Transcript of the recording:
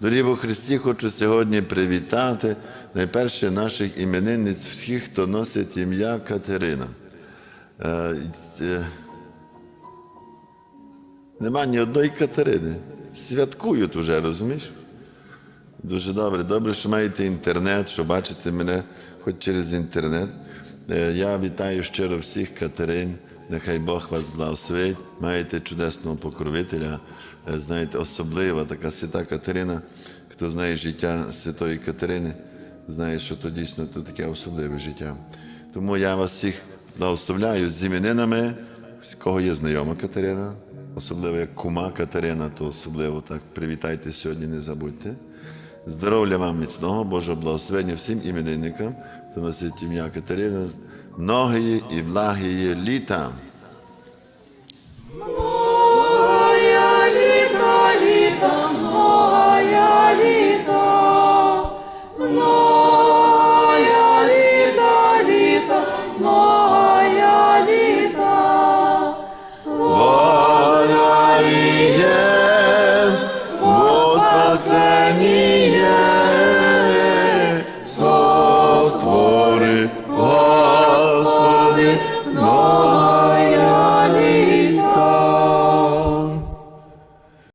Дорогі во Христі, хочу сьогодні привітати найперше наших іменинниць, всіх, хто носить ім'я Катерина. Е, і Нема ні одної Катерини. Святкують уже, розумієш? Дуже добре. Добре, що маєте інтернет, що бачите мене хоч через інтернет. Е, Я вітаю щиро всіх Катерин. Нехай Бог вас благословить. Маєте чудесного покровителя. Е, Знаєте, особлива така свята Катерина. Хто знає життя святої Катерини, знає, що то дійсно то таке особливе життя. Тому я вас всіх благословляю з іменинами, з кого є знайома Катерина, особливо як кума Катерина, то особливо так привітайте сьогодні, не забудьте. Здоров'я вам міцного, Божого благословення всім іменинникам, хто носить ім'я Катерина, многії і благії літа. Моя літа, літа, моя літа, моя літа, літа, моя літа. Воля є, бо спасеніє No.